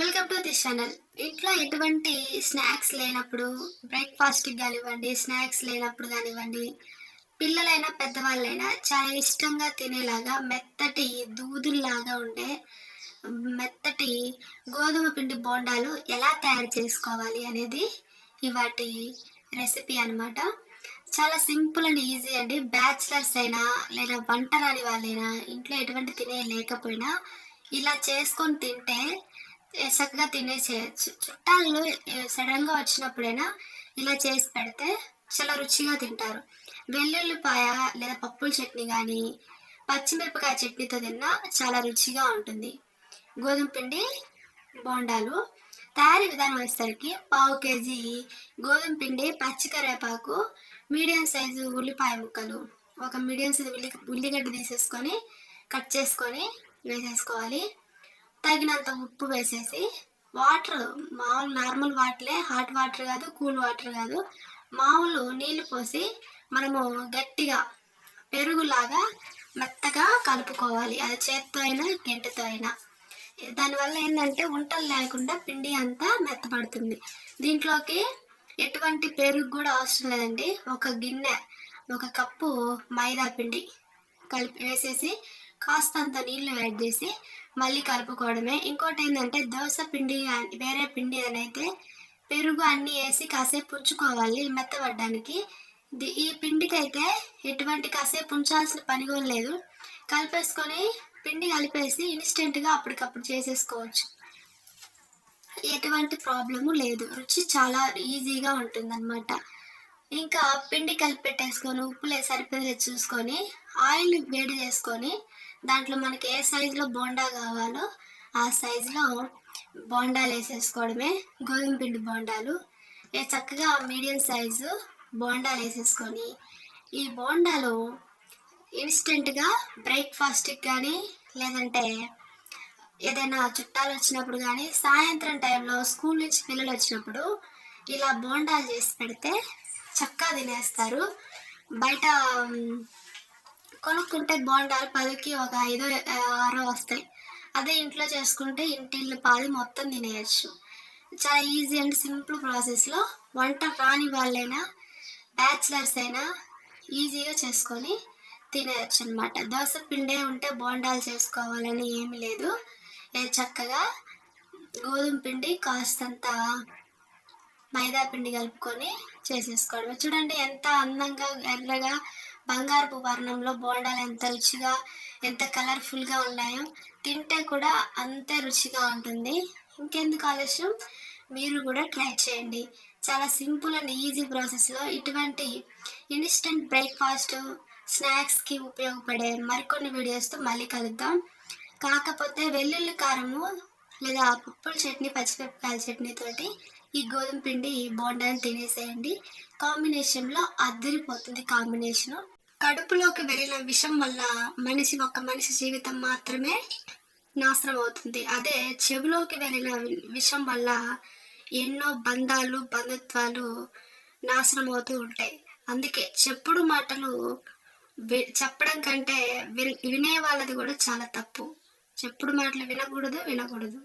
Welcome to this channel. ఇంట్లో ఎటువంటి snacks లేనప్పుడు బ్రేక్ఫాస్ట్ కానివ్వండి స్నాక్స్ లేనప్పుడు కానివ్వండి పిల్లలైనా పెద్దవాళ్ళైనా చాలా ఇష్టంగా తినేలాగా మెత్తటి దూదుల్లాగా ఉండే మెత్తటి గోధుమ పిండి బోండాలు ఎలా తయారు చేసుకోవాలి అనేది ఇవాటి రెసిపీ అన్నమాట. చాలా సింపుల్ అండ్ ఈజీ అండి. బ్యాచిలర్స్ అయినా లేదా వంట రాని వాళ్ళైనా ఇంట్లో ఎటువంటి తినే లేకపోయినా ఇలా చేసుకొని తింటే ఏ చక్కగా తినేసేయచ్చు చుట్టాలు సడన్గా వచ్చినప్పుడైనా ఇలా చేసి పెడితే చాలా రుచిగా తింటారు. వెల్లుల్లిపాయ లేదా పప్పుల చట్నీ కానీ పచ్చిమిరపకాయ చట్నీతో తిన్నా చాలా రుచిగా ఉంటుంది. గోధుమ పిండి బోండాలు. తయారీ విధానం వచ్చేసరికి పావు కేజీ గోధుమ పిండి పచ్చికరేపాకు మీడియం సైజు ఉల్లిపాయ ముక్కలు. ఒక మీడియం సైజు ఉల్లి ఉల్లిగడ్డ తీసేసుకొని కట్ చేసుకొని వేసేసుకోవాలి. తగినంత ఉప్పు వేసేసి వాటర్ మామూలు నార్మల్ వాటరే హాట్ వాటర్ కాదు కూల్ వాటర్ కాదు మామూలు నీళ్ళు పోసి మనము గట్టిగా పెరుగులాగా మెత్తగా కలుపుకోవాలి. అది చేత్తో అయినా గెంటతో అయినా. దానివల్ల ఏంటంటే వంటలు లేకుండా పిండి అంతా మెత్తపడుతుంది. దీంట్లోకి ఎటువంటి పెరుగు కూడా అవసరం లేదండి. ఒక గిన్నె ఒక కప్పు మైదా పిండి కలిపి వేసేసి కాస్తంత నీళ్ళు యాడ్ చేసి మళ్ళీ కలుపుకోవడమే. ఇంకోటి ఏంటంటే దోశ పిండి వేరే పిండి అని అయితే పెరుగు అన్నీ వేసి కాసేపు ఉంచుకోవాలి మెత్తబడ్డానికి. ఈ పిండికైతే ఎటువంటి కాసేపు ఉంచాల్సిన పని కూడా లేదు. కలిపేసుకొని పిండి కలిపేసి ఇన్స్టెంట్గా అప్పటికప్పుడు చేసేసుకోవచ్చు. ఎటువంటి ప్రాబ్లము లేదు. రుచి చాలా ఈజీగా ఉంటుందన్నమాట. ఇంకా పిండి కలిపి పెట్టేసుకొని ఉప్పులే సరిపోయే చూసుకొని ఆయిల్ వేడి చేసుకొని దాంట్లో మనకి ఏ సైజులో బోండా కావాలో ఆ సైజులో బోండాలు వేసేసుకోవడమే. గోధుమ పిండి బోండాలు. ఏ చక్కగా మీడియం సైజు బోండాలు వేసేసుకొని ఈ బోండాలు ఇన్స్టెంట్గా బ్రేక్ఫాస్ట్కి కానీ లేదంటే ఏదైనా చుట్టాలు వచ్చినప్పుడు కానీ సాయంత్రం టైంలో స్కూల్ నుంచి పిల్లలు వచ్చినప్పుడు ఇలా బోండాలు చేసి పెడితే చక్కగా తినేస్తారు. బయట కొనుక్కుంటే బోండాలు పదికి ఒక ఐదు ఆరో వస్తాయి. అదే ఇంట్లో చేసుకుంటే ఇంటిల్లు పాది మొత్తం తినేయచ్చు. చాలా ఈజీ అండ్ సింపుల్ ప్రాసెస్లో వంట రాని వాళ్ళైనా బ్యాచిలర్స్ అయినా ఈజీగా చేసుకొని తినేయచ్చు అనమాట దోశ పిండే ఉంటే బోండాలు చేసుకోవాలని ఏమీ లేదు. ఏ చక్కగా గోధుమ పిండి కాస్తంత మైదా పిండి కలుపుకొని చేసేసుకోవడమే. చూడండి ఎంత అందంగా ఎర్రగా బంగారపు వర్ణంలో బోండాలు ఎంత రుచిగా ఎంత కలర్ఫుల్గా ఉన్నాయో తింటే కూడా అంతే రుచిగా ఉంటుంది. ఇంకెందుకు ఆలస్యం? మీరు కూడా ట్రై చేయండి. చాలా సింపుల్ అండ్ ఈజీ ప్రాసెస్లో ఇటువంటి ఇన్స్టెంట్ బ్రేక్ఫాస్ట్ స్నాక్స్కి ఉపయోగపడే మరికొన్ని వీడియోస్తో మళ్ళీ కలుద్దాం. కాకపోతే వెల్లుల్లి కారము లేదా పప్పుల చట్నీ పచ్చిమిరపకాయల చట్నీతోటి ఈ గోధుమ పిండి బోండాన్ని తినేసేయండి. కాంబినేషన్లో అద్దరిపోతుంది కాంబినేషన్. కడుపులోకి వెళ్ళిన విషం వల్ల మనిషి ఒక మనిషి జీవితం మాత్రమే నాశనం అవుతుంది. అదే చెవిలోకి వెళ్ళిన విషం వల్ల ఎన్నో బంధాలు బంధుత్వాలు నాశనం అవుతూ ఉంటాయి. అందుకే చెప్పుడు మాటలు వి- చెప్పడం కంటే విన్- వినే వాళ్ళది కూడా చాలా తప్పు. చెప్పుడు మాటలు వినకూడదు వినకూడదు.